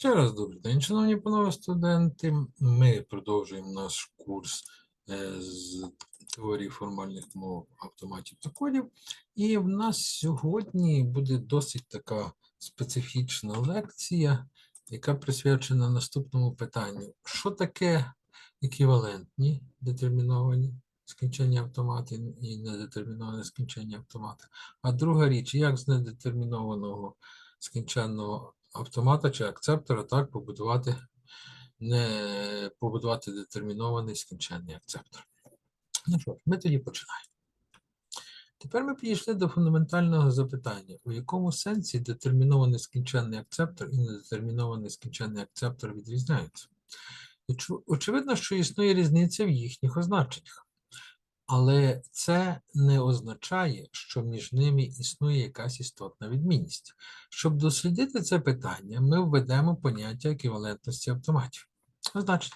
Ще раз добрий день, шановні панове студенти. Ми продовжуємо наш курс е, з теорії формальних мов автоматів та кодів. І в нас сьогодні буде досить така специфічна лекція, яка присвячена наступному питанню: що таке еквівалентні детерміновані скінчення автомата і недетерміноване скінчення автомата? А друга річ, як з недетермінованого скінченного автомата чи акцептора так побудувати, не побудувати детермінований скінченний акцептор. Ну що ж, ми тоді починаємо. Тепер ми підійшли до фундаментального запитання, у якому сенсі детермінований скінченний акцептор і недетермінований скінченний акцептор відрізняються. Очевидно, що існує різниця в їхніх означеннях. Але це не означає, що між ними існує якась істотна відмінність. Щоб дослідити це питання, ми введемо поняття еквівалентності автоматів. Значить,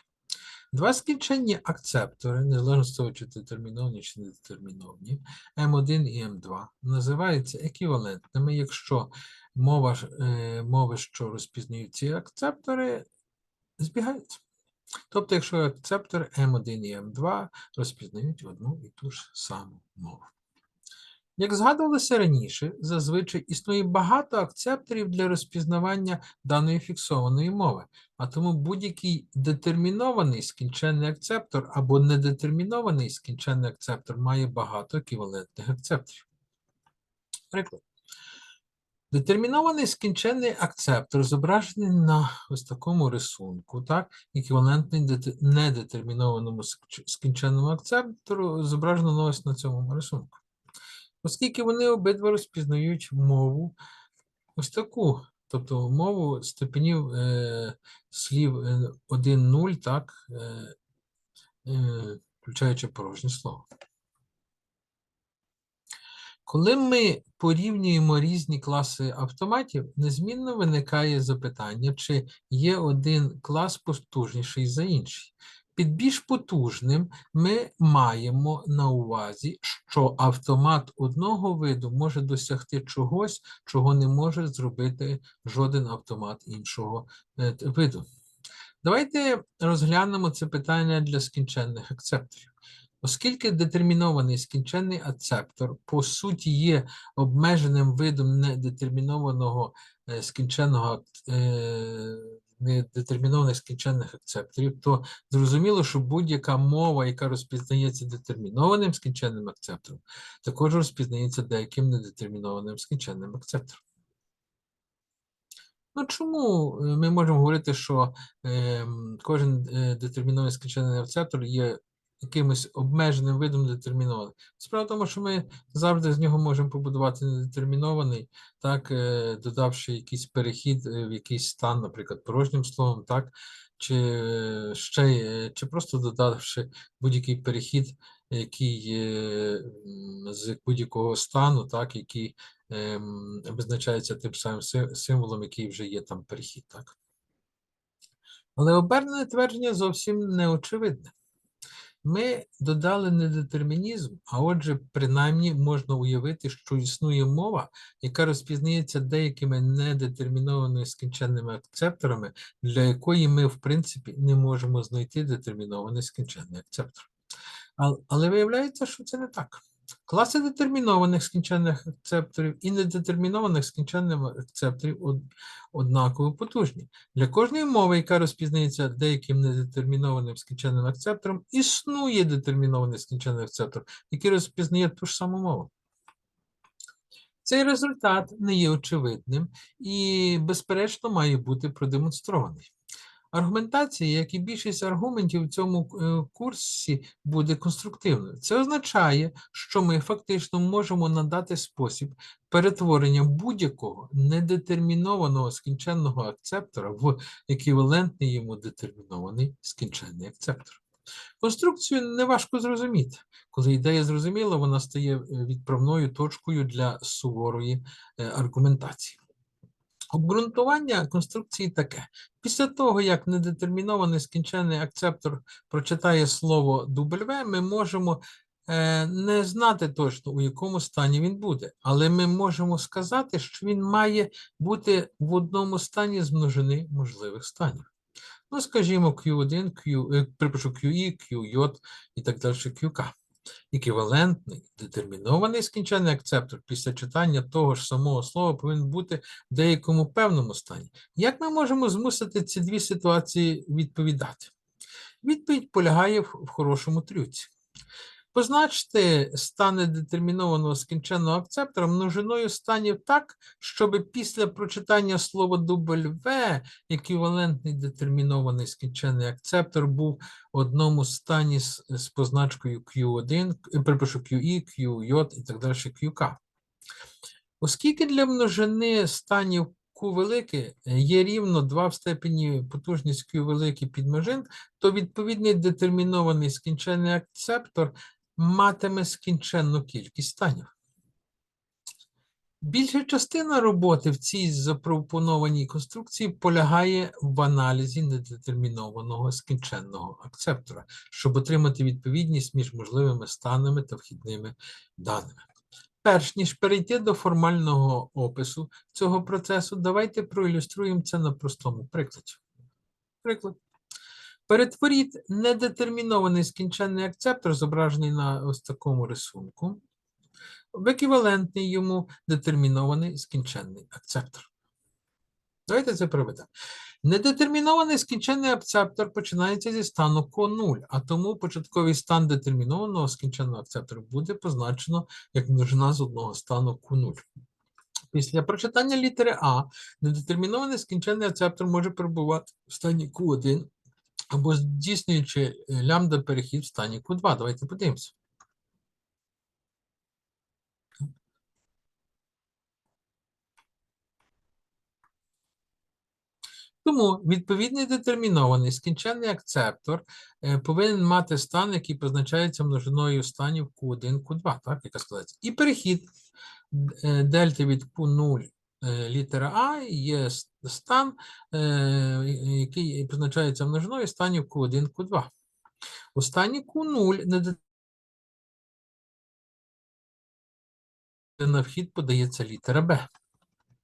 два скінченні акцептори, незалежно з того, чи детерміновані чи недетерміновані, М1 і М2, називаються еквівалентними, якщо мова, е, мови, що розпізнають ці акцептори, збігаються. Тобто, якщо акцептор М1 і М2 розпізнають одну і ту ж саму мову. Як згадувалося раніше, зазвичай існує багато акцепторів для розпізнавання даної фіксованої мови, а тому будь-який детермінований скінченний акцептор або недетермінований скінченний акцептор має багато еквівалентних акцепторів. Приклад. Детермінований скінченний акцептор зображений на ось такому рисунку, так? еквівалентний недетермінованому ск- скінченному акцептору зображено ось на цьому рисунку. Оскільки вони обидва розпізнають мову ось таку, тобто мову степенів е, слів 1-0, так, е, е, включаючи порожнє слово. Коли ми порівнюємо різні класи автоматів, незмінно виникає запитання, чи є один клас потужніший за інший. Під більш потужним ми маємо на увазі, що автомат одного виду може досягти чогось, чого не може зробити жоден автомат іншого е, виду. Давайте розглянемо це питання для скінченних акцепторів. Оскільки детермінований скінченний акцептор по суті є обмеженим видом недетермінованого е, скінченного е, недетермінованих скінченних акцепторів, то зрозуміло, що будь-яка мова, яка розпізнається детермінованим скінченним акцептором, також розпізнається деяким недетермінованим скінченним акцептором. Ну чому е, ми можемо говорити, що ем, кожен е, детермінований скінченний акцептор є якимось обмеженим видом детермінований? Справа в тому, що ми завжди з нього можемо побудувати недетермінований, так, е, додавши якийсь перехід е, в якийсь стан, наприклад, порожнім словом, так, чи е, ще, чи просто додавши будь-який перехід, який з будь-якого стану, так, який ем, визначається тим самим символом, який вже є там перехід, так. Але обернене твердження зовсім не очевидне. Ми додали недетермінізм, а отже, принаймні можна уявити, що існує мова, яка розпізнається деякими недетермінованими скінченними акцепторами, для якої ми, в принципі, не можемо знайти детермінований скінченний акцептор. Але, Але виявляється, що це не так. Класи детермінованих скінченних акцепторів і недетермінованих скінченних акцепторів однаково потужні. Для кожної мови, яка розпізнається деяким недетермінованим скінченним акцептором, існує детермінований скінченний акцептор, який розпізнає ту ж саму мову. Цей результат не є очевидним і, безперечно, має бути продемонстрований. Аргументація, як і більшість аргументів у цьому е, курсі, буде конструктивною. Це означає, що ми фактично можемо надати спосіб перетворення будь-якого недетермінованого скінченного акцептора в еквівалентний йому детермінований скінченний акцептор. Конструкцію неважко зрозуміти. Коли ідея зрозуміла, вона стає е, відправною точкою для суворої е, аргументації. Обґрунтування конструкції таке. Після того, як недетермінований скінченний акцептор прочитає слово W, ми можемо е, не знати точно, у якому стані він буде, але ми можемо сказати, що він має бути в одному стані з множини можливих станів. Ну, скажімо, Q1, Q, е, припишу QE, QJ і так далі, QK. Еквівалентний детермінований скінченний акцептор після читання того ж самого слова повинен бути в деякому певному стані. Як ми можемо змусити ці дві ситуації відповідати? Відповідь полягає в хорошому трюці. Позначте стани детермінованого скінченного акцептора множиною станів так, щоб після прочитання слова W еквівалентний детермінований скінченний акцептор був в одному стані з, з позначкою Q1, е, перепишу QE, QJ і так далі QK. Оскільки для множини станів Q велике є рівно 2 в степені потужність Q великий підмножин, то відповідний детермінований скінченний акцептор матиме скінченну кількість станів. Більша частина роботи в цій запропонованій конструкції полягає в аналізі недетермінованого скінченного акцептора, щоб отримати відповідність між можливими станами та вхідними даними. Перш ніж перейти до формального опису цього процесу, давайте проілюструємо це на простому прикладі. Приклад. Перетворіть недетермінований скінченний акцептор, зображений на ось такому рисунку, в еквівалентний йому детермінований скінченний акцептор. Давайте це проведемо. Недетермінований скінченний акцептор починається зі стану Q0, а тому початковий стан детермінованого скінченного акцептора буде позначено як множина з одного стану Q0. Після прочитання літери А недетермінований скінченний акцептор може перебувати в стані Q1 або здійснюючи е, лямбда перехід в стані Q2. Давайте подивимося. Тому відповідний детермінований скінченний акцептор е, повинен мати стан, який позначається множиною станів Q1, Q2, так, яка складається. І перехід е, дельти від Q0 е, літера А є стан, е, який позначається множиною станів Q1, Q2. У стані Q0 недетермінований на вхід подається літера Б.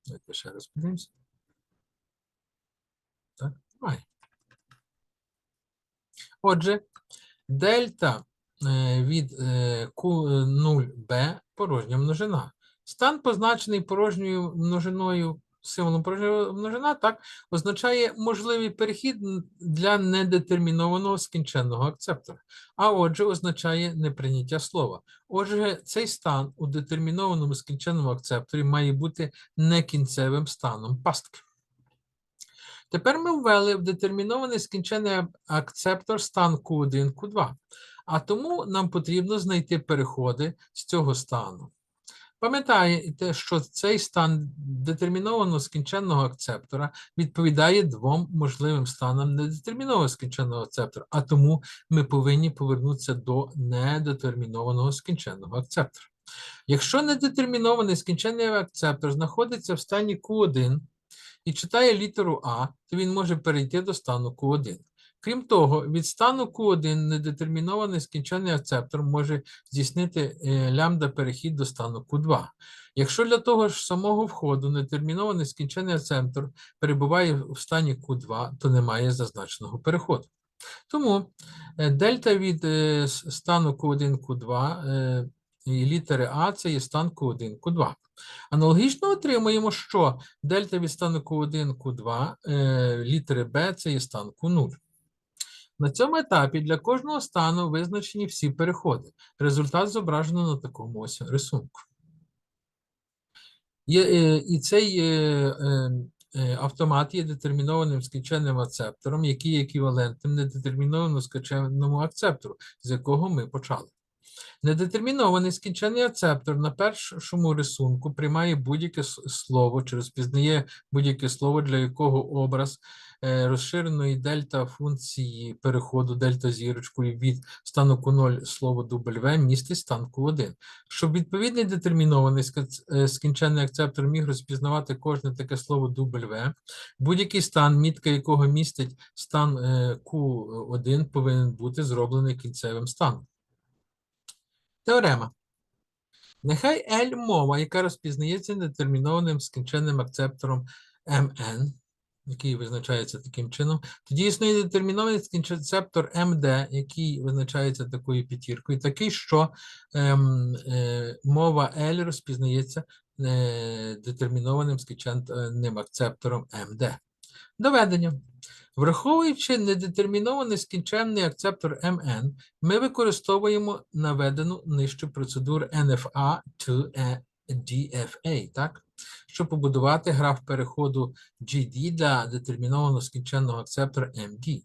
Давайте ще раз подивимося. Так, немає. Отже, дельта е, від е, Q0b порожня множина. Стан, позначений порожньою множиною, символом порожньої множина, так, означає можливий перехід для недетермінованого скінченного акцептора. А отже, означає неприйняття слова. Отже, цей стан у детермінованому скінченному акцепторі має бути некінцевим станом пастки. Тепер ми ввели в детермінований скінчений ак- акцептор стан Q1, Q2. А тому нам потрібно знайти переходи з цього стану. Пам'ятаєте, що цей стан детермінованого скінченного акцептора відповідає двом можливим станам недетермінованого скінченного акцептора, а тому ми повинні повернутися до недетермінованого скінченного акцептора. Якщо недетермінований скінченний акцептор знаходиться в стані Q1, і читає літеру А, то він може перейти до стану Q1. Крім того, від стану Q1 недетермінований скінчений акцептор може здійснити е, лямбда-перехід до стану Q2. Якщо для того ж самого входу недетермінований скінчений акцептор перебуває в стані Q2, то немає зазначеного переходу. Тому е, дельта від е, стану Q1, Q2 е, і літери А це є стан Q1, Q2. Аналогічно отримуємо, що дельта від стану Q1, Q2, е, літери Б це є стан Q0. На цьому етапі для кожного стану визначені всі переходи. Результат зображено на такому ось рисунку. Е, і цей е, е, автомат є детермінованим скаченим акцептором, який є еквівалентним недетермінованому скаченому акцептору, з якого ми почали. Недетермінований скінчений акцептор на першому рисунку приймає будь-яке слово чи розпізнає будь-яке слово, для якого образ е, розширеної дельта функції переходу дельта зірочкою від стану Q0 слово W містить стан Q1. Щоб відповідний детермінований е, скінчений акцептор міг розпізнавати кожне таке слово W, будь-який стан, мітка якого містить стан е, Q1, повинен бути зроблений кінцевим станом. Теорема. Нехай L мова, яка розпізнається детермінованим скінченним акцептором MN, який визначається таким чином, тоді існує детермінований скінчептор MD, який визначається такою п'ятіркою, такий, що ем, е, мова L розпізнається е, детермінованим скінченним акцептором MD. Доведення. Враховуючи недетермінований скінченний акцептор MN, ми використовуємо наведену нижче процедуру NFA to е, DFA, так? щоб побудувати граф переходу GD для детермінованого скінченного акцептора MD.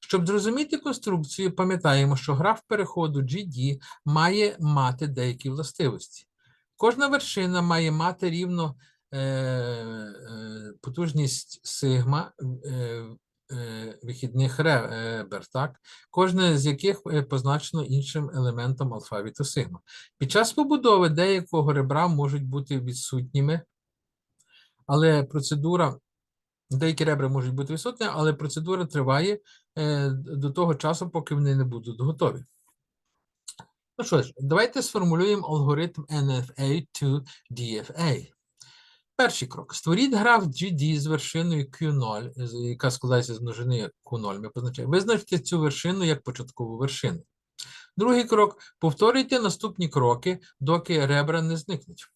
Щоб зрозуміти конструкцію, пам'ятаємо, що граф переходу GD має мати деякі властивості. Кожна вершина має мати рівно потужність сигма е, е, вихідних ребер, так? кожне з яких е, позначено іншим елементом алфавіту сигма. Під час побудови деякого ребра можуть бути відсутніми, але процедура, деякі ребра можуть бути відсутні, але процедура триває е, до того часу, поки вони не будуть готові. Ну що ж, давайте сформулюємо алгоритм NFA to DFA. Перший крок. Створіть граф GD з вершиною Q0, яка складається з множини Q0. Ми позначаємо. Визначте цю вершину як початкову вершину. Другий крок. Повторюйте наступні кроки, доки ребра не зникнуть.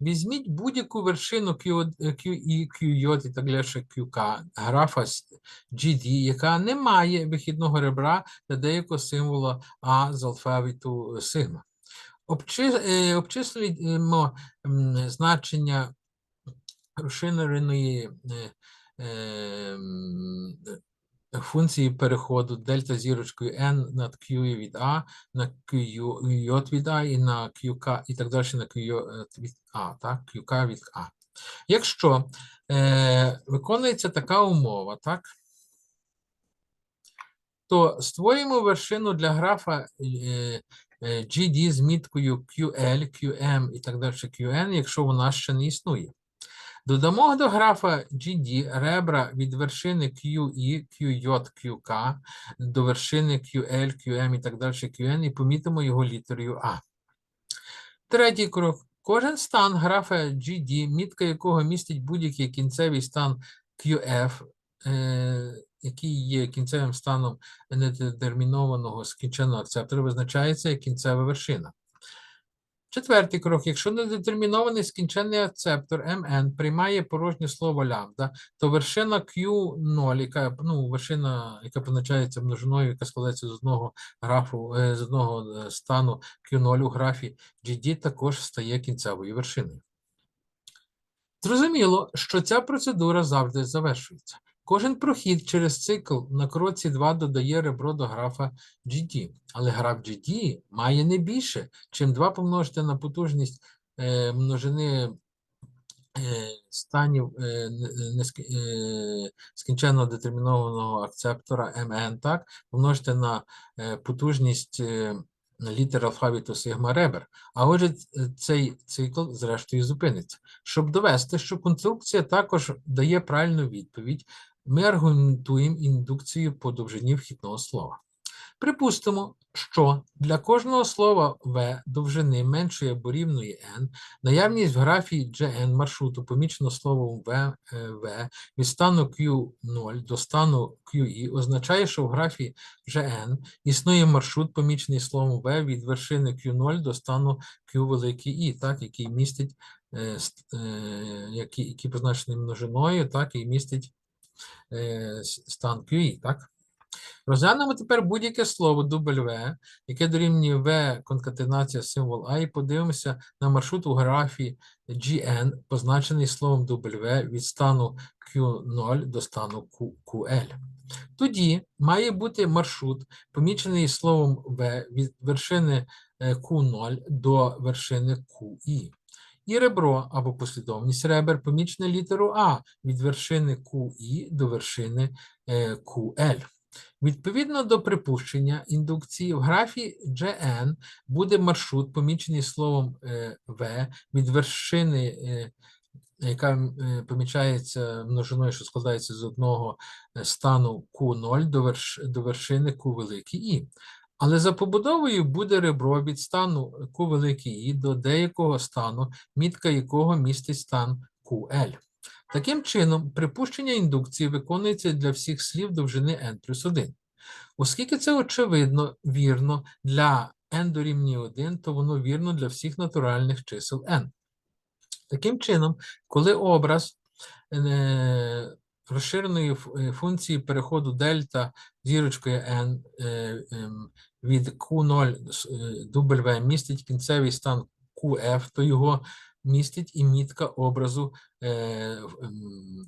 Візьміть будь-яку вершину QE, QJ і так далі, QK, графа GD, яка не має вихідного ребра для деякого символа А з алфавіту сигма. Е, обчислюємо значення розширеної е, е, е, функції переходу дельта зірочкою n над q від a на qj від a і на qk і так далі на qj від a, так? qk від a. Якщо е, виконується така умова, так? то створюємо вершину для графа е, GD з міткою QL, QM і так далі QN, якщо вона ще не існує. Додамо до графа GD ребра від вершини QE, QJ, QK до вершини QL, QM і так далі QN і помітимо його літерою А. Третій крок. Кожен стан графа GD, мітка якого містить будь-який кінцевий стан QF, е, який є кінцевим станом недетермінованого скінченого акцептора, визначається як кінцева вершина. Четвертий крок. Якщо недетермінований скінчений акцептор MN приймає порожнє слово лямбда, то вершина Q0, яка, ну, вершина, яка позначається множиною, яка складається з одного графу, е, з одного е, стану Q0 у графі GD, також стає кінцевою вершиною. Зрозуміло, що ця процедура завжди завершується. Кожен прохід через цикл на кроці 2 додає ребро до графа GD, але граф GD має не більше, чим 2 помножити на потужність е, множини е, станів е, е, скінченного детермінованого акцептора MN, так, помножити на е, потужність е, літер алфавіту сигма ребер. А отже, цей цикл зрештою зупиниться. Щоб довести, що конструкція також дає правильну відповідь, ми аргументуємо індукцією по довжині вхідного слова. Припустимо, що для кожного слова v довжини меншої або рівної n, наявність в графі GN маршруту помічено словом v, е, v від стану Q0 до стану QE означає, що в графі GN існує маршрут, помічений словом v від вершини Q0 до стану Q великий I, так, який містить, е, е, який, який позначений множиною, так, і містить е, стан QE, так? Розглянемо тепер будь-яке слово W, яке дорівнює V конкатенація символ А, і подивимося на маршрут у графі GN, позначений словом W від стану Q0 до стану QL. Тоді має бути маршрут, помічений словом V від вершини е, Q0 до вершини QI. І ребро або послідовність ребер помічене літеру А від вершини QI до вершини е, QL. Відповідно до припущення індукції, в графі GN буде маршрут, помічений словом е, V від вершини, е, яка е, помічається множиною, що складається з одного е, стану Q0 до вершини Q великий І. Але за побудовою буде ребро від стану Q великий І до деякого стану, мітка якого містить стан QL. Таким чином, припущення індукції виконується для всіх слів довжини n плюс 1. Оскільки це очевидно вірно для n дорівнює 1, то воно вірно для всіх натуральних чисел n. Таким чином, коли образ е, розширеної е, функції переходу дельта зірочкою n е, ем, від Q0 с- е, W містить кінцевий стан QF, то його містить і мітка образу ем,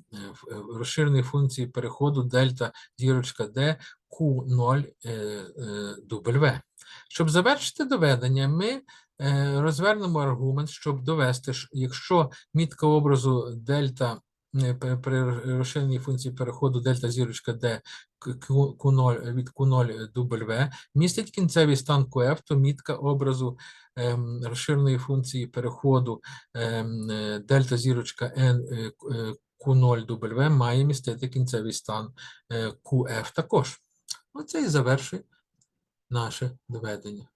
розширеної функції переходу дельта зірочка D Q0 е, е, W. Щоб завершити доведення, ми розвернемо аргумент, щоб довести, що якщо мітка образу дельта при- при розширеній функції переходу дельта зірочка D к- Q- Q0 від Q0 W містить кінцевий стан QF, то мітка образу ем, розширеної функції переходу ем, е, дельта зірочка N е, к- е, Q0 W має містити кінцевий стан е, QF також. Оце і завершує наше доведення.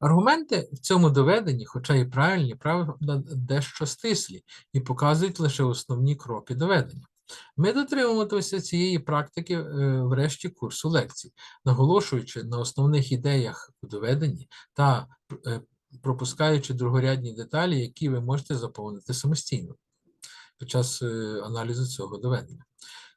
Аргументи в цьому доведенні, хоча і правильні, правда, дещо стислі і показують лише основні кроки доведення. Ми дотримуватимемося цієї практики е, в решті курсу лекцій, наголошуючи на основних ідеях у доведенні та е, пропускаючи другорядні деталі, які ви можете заповнити самостійно під час е, аналізу цього доведення.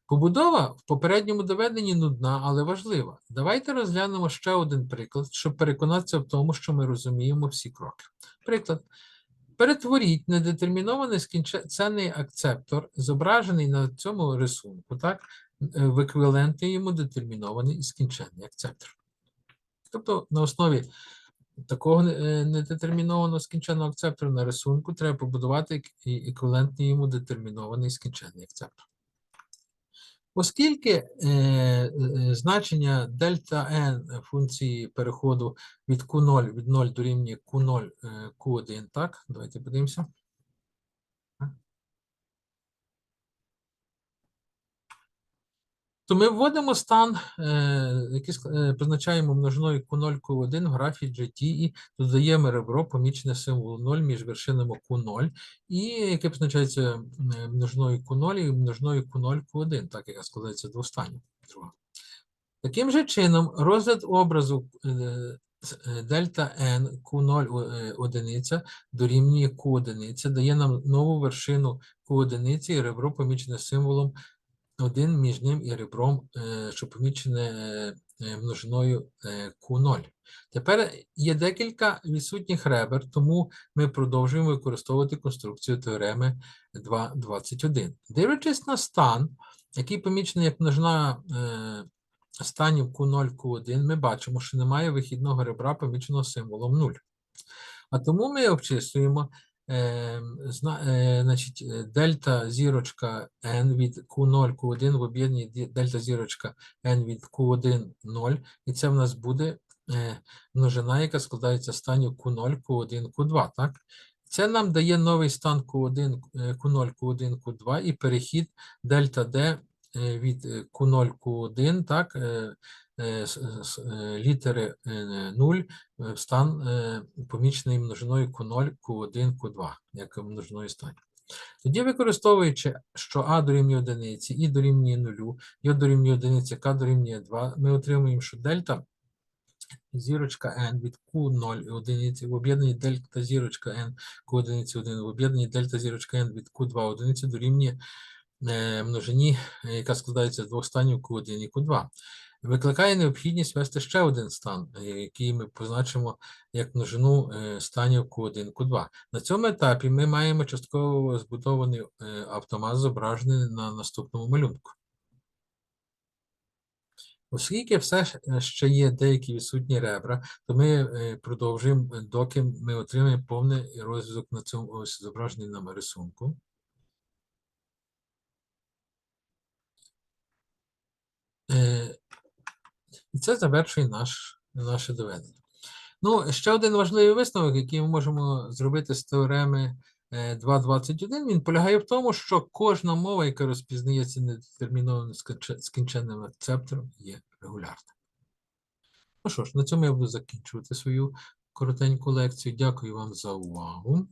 Побудова в попередньому доведенні нудна, але важлива. Давайте розглянемо ще один приклад, щоб переконатися в тому, що ми розуміємо всі кроки. Приклад. Перетворіть недетермінований скінченний акцептор, зображений на цьому рисунку, так, е, в еквівалентний йому детермінований скінченний акцептор. Тобто на основі такого е, недетермінованого скінченного акцептора на рисунку треба побудувати ек- еквівалентний йому детермінований скінченний акцептор. Оскільки е, е, значення дельта n функції переходу від Q0 від 0 дорівнює Q0 е, Q1, так? Давайте подивимося. То ми вводимо стан, е, який е, позначаємо множиною Q0, Q1 в графі і додаємо ребро, помічене символу 0 між вершинами Q0, і яке позначається множиною Q0 і множиною Q0, Q1, так яка складається двостанньо. друга. Таким же чином, розгляд образу е, дельта n Q0 е, одиниця дорівнює Q одиниця, дає нам нову вершину Q одиниці і ребро помічене символом 1 між ним і ребром, е, що помічене е, е, множиною е, Q0. Тепер є декілька відсутніх ребер, тому ми продовжуємо використовувати конструкцію теореми 2.21. Дивлячись на стан, який помічений як множина станів Q0, Q1, ми бачимо, що немає вихідного ребра, поміченого символом 0. А тому ми обчислюємо значить, е, дельта зірочка n від Q0, Q1 в об'єднанні дельта зірочка n від Q1, 0. І це в нас буде е, множина, яка складається з станів Q0, Q1, Q2. Так? Це нам дає новий стан Q1, е, Q0, Q1, Q2 і перехід дельта D е, від е, Q0, Q1, так, е, е, е, літери е, 0 е, стан е, помічений множиною Q0, Q1, Q2, як множиною стані. Тоді, використовуючи, що А дорівнює одиниці, І дорівнює нулю, Й дорівнює одиниці, К дорівнює 2, ми отримуємо, що дельта зірочка n від Q0 і одиниці в об'єднанні дельта зірочка n Q одиниці 1 в об'єднанні дельта зірочка n від Q2 одиниці дорівнює е, множині, е, яка складається з двох станів Q1 і Q2. Викликає необхідність ввести ще один стан, е, який ми позначимо як множину е, станів Q1, Q2. На цьому етапі ми маємо частково збудований е, автомат, зображений на наступному малюнку. Оскільки все ще є деякі відсутні ребра, то ми продовжуємо, доки ми отримаємо повний розв'язок на цьому ось зображений на рисунку. Е, І це завершує наш, наше доведення. Ну, ще один важливий висновок, який ми можемо зробити з теореми е, 2.21, він полягає в тому, що кожна мова, яка розпізнається недетермінованим скінче- скінченним акцептором, є регулярною. Ну що ж, на цьому я буду закінчувати свою коротеньку лекцію. Дякую вам за увагу.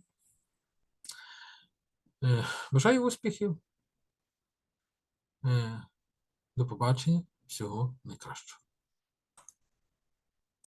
Е, Бажаю успіхів. Е, До побачення. Всього найкращого.